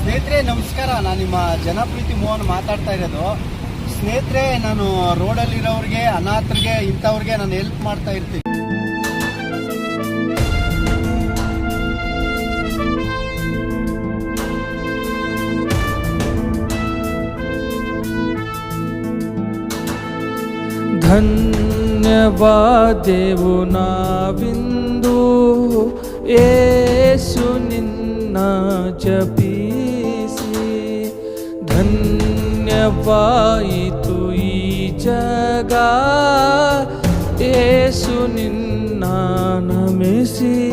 ಸ್ನೇಹಿತರೆ, ನಮಸ್ಕಾರ. ನಾನು ನಿಮ್ಮ ಜನಪ್ರೀತಿ ಮೋಹನ್ ಮಾತಾಡ್ತಾ ಇರೋದು. ಸ್ನೇಹಿತರೆ, ನಾನು ರೋಡಲ್ಲಿರೋರಿಗೆ, ಅನಾಥರಿಗೆ, ಇಂಥವ್ರಿಗೆ ನಾನು ಹೆಲ್ಪ್ ಮಾಡ್ತಾ ಇರ್ತೀನಿ. ಧನ್ಯವಾದೇವು ನಾವಿಂದು. ಏಸು ನಿನ್ನ ಜಪಿಸಿ ಧನ್ಯವಾಯಿತು ಈ ಜಗ. ಏಸು ನಿನ್ನ ನಮಿಸಿ.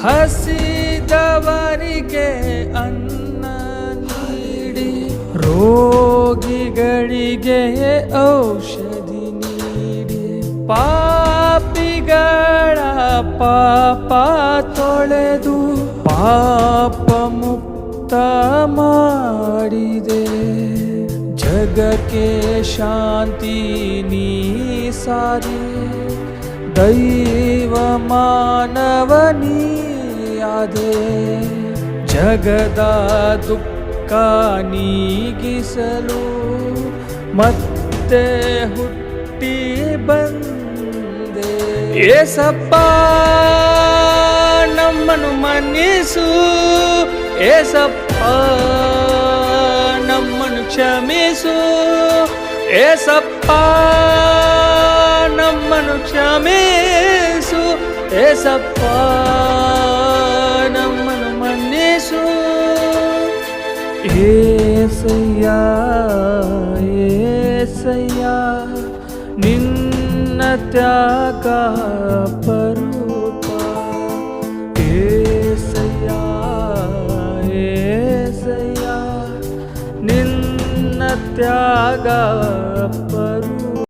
ಹಸಿದವರಿಗೆ ಅನ್ನ ನೀಡಿ. ರೋಗಿಗಳಿಗೆ ಔಷಧಿ ನೀಡಿ. ಪಾಪಿಗಳ ಪಾಪ ತೊಳೆದು ಪಾಪ ಮಾಡಿದೆ. ಜಗಕ್ಕೆ ಶಾಂತಿ ನೀ ಸಾರಿ. ದೈವ ಮಾನವನೀಯಾದೆ ಜಗದ ದುಃಖ ನೀಗಿಸಲು ಮತ್ತೆ ಹುಟ್ಟಿ ಬಂದೆ. ಏಸಪ್ಪ, ನಮ್ಮನ್ನು ಮನ್ನಿಸು. ಏಸಪ್ಪ ನಮ್ಮನ್ನು ಕ್ಷಮಿಸು ಏಸಪ್ಪ ನಮ್ಮನ್ನು ಕ್ಷಮಿಸು ಏಸಪ್ಪ ನಮ್ಮನ್ನು ಮನ್ನಿಸು ಏಸಯ್ಯ ಏಸಯ್ಯ ನಿನ್ನ ತ್ಯಾಗ ಏಸಯ್ಯ ನಿನ್ನ ತ್ಯಾಗ ಪರೂಪ